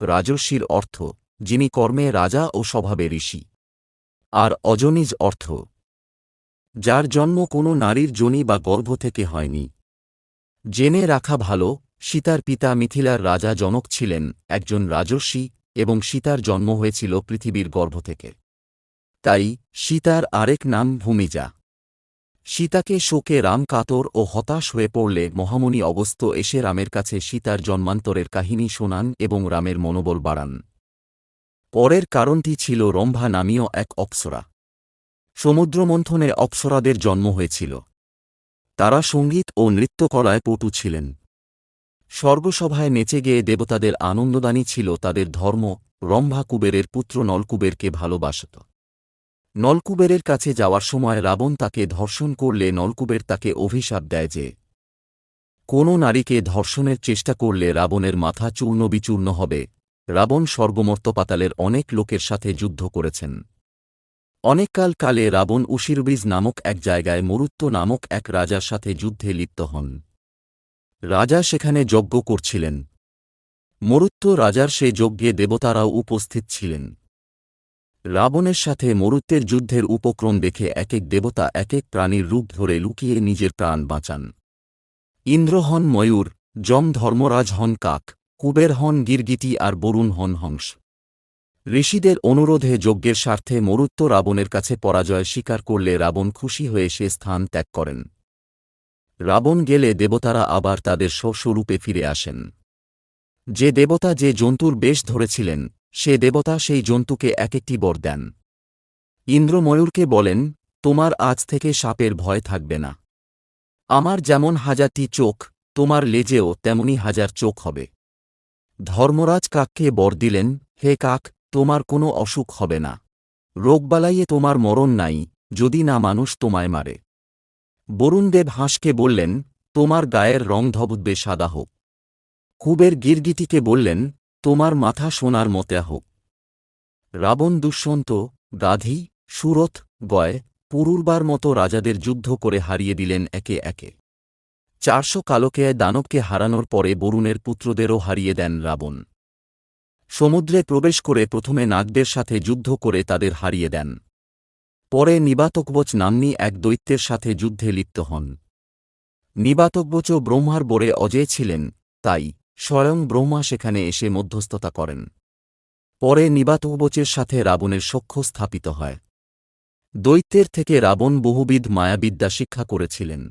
রাজর্ষির অর্থ, যিনি কর্মে রাজা ও স্বভাবে ঋষি। আর অজনিজ অর্থ, যার জন্ম কোনো নারীর জনি বা গর্ভ থেকে হয়নি। জেনে রাখা ভালো, সীতার পিতা মিথিলার রাজা জনক ছিলেন একজন রাজস্বী এবং সীতার জন্ম হয়েছিল পৃথিবীর গর্ভ থেকে। তাই সীতার আরেক নাম ভূমিজা। সীতাকে শোকে রাম কাতর ও হতাশ হয়ে পড়লে মহামণি অগস্ত্য এসে রামের কাছে সীতার জন্মান্তরের কাহিনী শোনান এবং রামের মনোবল বাড়ান। পরের কারণটি ছিল রম্ভা নামীয় এক অপ্সরা। সমুদ্রমন্থনে অপ্সরাদের জন্ম হয়েছিল। তারা সংগীত ও নৃত্যকলায় পটু ছিলেন। স্বর্গসভায় নেচে গিয়ে দেবতাদের আনন্দদানী ছিল তাদের ধর্ম, রম্ভা কুবেরের পুত্র নলকুবেরকে ভালোবাসত। নলকুবেরের কাছে যাওয়ার সময় রাবণ তাকে ধর্ষণ করলে নলকুবের তাকে অভিশাপ দেয় যে, কোনো নারীকে ধর্ষণের চেষ্টা করলে রাবণের মাথা চূর্ণ বিচূর্ণ হবে। রাবণ স্বর্গমর্তপাতালের অনেক লোকের সাথে যুদ্ধ করেছেন। অনেককাল কালে রাবণ উশিরবিজ নামক এক জায়গায় মরুত্ব নামক এক রাজার সাথে যুদ্ধে লিপ্ত হন। রাজা সেখানে যজ্ঞ করছিলেন। মরুত্ব রাজার সে যজ্ঞে দেবতারাও উপস্থিত ছিলেন। রাবণের সাথে মরুত্বের যুদ্ধের উপক্রম দেখে এক এক দেবতা এক এক প্রাণীর রূপ ধরে লুকিয়ে নিজের প্রাণ বাঁচান। ইন্দ্র হন ময়ূর, যম ধর্মরাজ হন কাক, কুবের হন গিরগিটি আর বরুণ হন হংস। ঋষিদের অনুরোধে যজ্ঞের স্বার্থে মরুত্ব রাবণের কাছে পরাজয় স্বীকার করলে রাবণ খুশি হয়ে সে স্থান ত্যাগ করেন। রাবণ গেলে দেবতারা আবার তাদের স্বস্বরূপে ফিরে আসেন। যে দেবতা যে জন্তুর বেশ ধরেছিলেন সে দেবতা সেই জন্তুকে এক একটি বর দেন। ইন্দ্র ময়ূরকে বলেন, তোমার আজ থেকে সাপের ভয় থাকবে না। আমার যেমন হাজারটি চোখ, তোমার লেজেও তেমনি হাজার চোখ হবে। ধর্মরাজ কাককে বর দিলেন, হে কাক, তোমার কোনো অসুখ হবে না। রোগবালাইয়ে তোমার মরণ নাই, যদি না মানুষ তোমায় মারে। বরুণদেব হাঁসকে বললেন, তোমার গায়ের রং ধবুদ্বে সাদা হোক। কুবের গিরগিটিকে বললেন তোমার মাথা সোনার মতে হোক। রাবণ দুষ্যন্ত গাধি, সুরথ, গয়, পুরুরবার মতো রাজাদের যুদ্ধ করে হারিয়ে দিলেন একে একে। চারশো কালকেয় দানবকে হারানোর পরে বরুণের পুত্রদেরও হারিয়ে দেন রাবণ। সমুদ্রে প্রবেশ করে প্রথমে নাগদের সাথে যুদ্ধ করে তাদের হারিয়ে দেন। পরে নিবাতকবচ নাম্নী এক দৈত্যের সাথে যুদ্ধে লিপ্ত হন। নিবাতকবচও ব্রহ্মার বোরে অজয় ছিলেন, তাই স্বয়ং ব্রহ্মা সেখানে এসে মধ্যস্থতা করেন। পরে নিবাতবচের সাথে রাবণের সখ্য স্থাপিত হয়। দৈত্যের থেকে রাবণ বহুবিধ মায়াবিদ্যা শিক্ষা করেছিলেন।